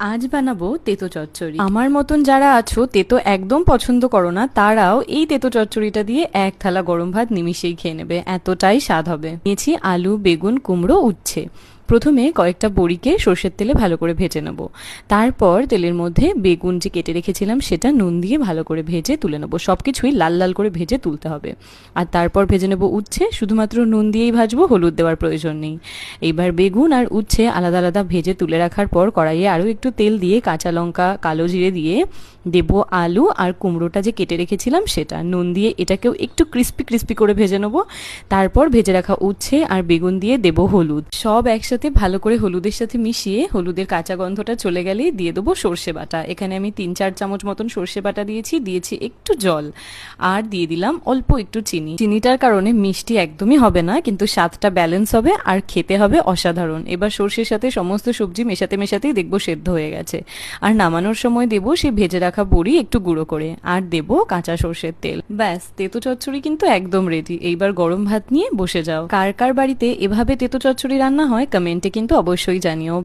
আজ বানাবো তেতো চচ্চড়ি। আমার মতন যারা আছো, তেতো একদম পছন্দ করো না, তারাও এই তেতো চচ্চড়িটা দিয়ে এক থালা গরম ভাত নিমিশেই খেয়ে নেবে। এতটাই স্বাদ হবে। নিয়েছি আলু, বেগুন, কুমড়ো, উচ্ছে। প্রথমে কয়েকটা বড়িকে সর্ষের তেলে ভালো করে ভেজে নেব। তারপর তেলের মধ্যে বেগুন যে কেটে রেখেছিলাম, সেটা নুন দিয়ে ভালো করে ভেজে তুলে নেব। সব কিছুই লাল লাল করে ভেজে তুলতে হবে। আর তারপর ভেজে নেব উচ্ছে। শুধুমাত্র নুন দিয়েই ভাজবো, হলুদ দেওয়ার প্রয়োজন নেই। এইবার বেগুন আর উচ্ছে আলাদা আলাদা ভেজে তুলে রাখার পর কড়াইয়ে আরও একটু তেল দিয়ে কাঁচা লঙ্কা, কালো জিরে দিয়ে দেব আলু আর কুমড়োটা যে কেটে রেখেছিলাম, সেটা। নুন দিয়ে এটাকেও একটু ক্রিস্পি ক্রিস্পি করে ভেজে নেব। তারপর ভেজে রাখা উচ্ছে আর বেগুন দিয়ে দেবো হলুদ। সব একসাথে ভালো করে হলুদের সাথে মিশিয়ে হলুদের কাঁচা গন্ধটা চলে গেলেই দিয়ে দেবো সর্ষে বাটা। এখানে আমি তিন চার চামচ মতন সর্ষে বাটা দিয়েছি দিয়েছি একটু জল। আর দিয়ে দিলাম অল্প একটু চিনি। চিনিটার কারণে মিষ্টি একদমই হবে না, কিন্তু স্বাদটা ব্যালেন্স হবে আর খেতে হবে অসাধারণ। এবার সর্ষের সাথে সমস্ত সবজি মেশাতে মেশাতেই দেখব সেদ্ধ হয়ে গেছে। আর নামানোর সময় দেবো সে ভেজে রাখা বড়ি একটু গুঁড়ো করে, আর দেবো কাঁচা সর্ষের তেল। ব্যাস, তেতো চচ্চড়ি কিন্তু একদম রেডি এইবার গরম ভাত নিয়ে বসে যাও। কার কার বাড়িতে এভাবে তেতো চচ্চড়ি রান্না হয় কমেন্টে কিন্তু অবশ্যই জানিও।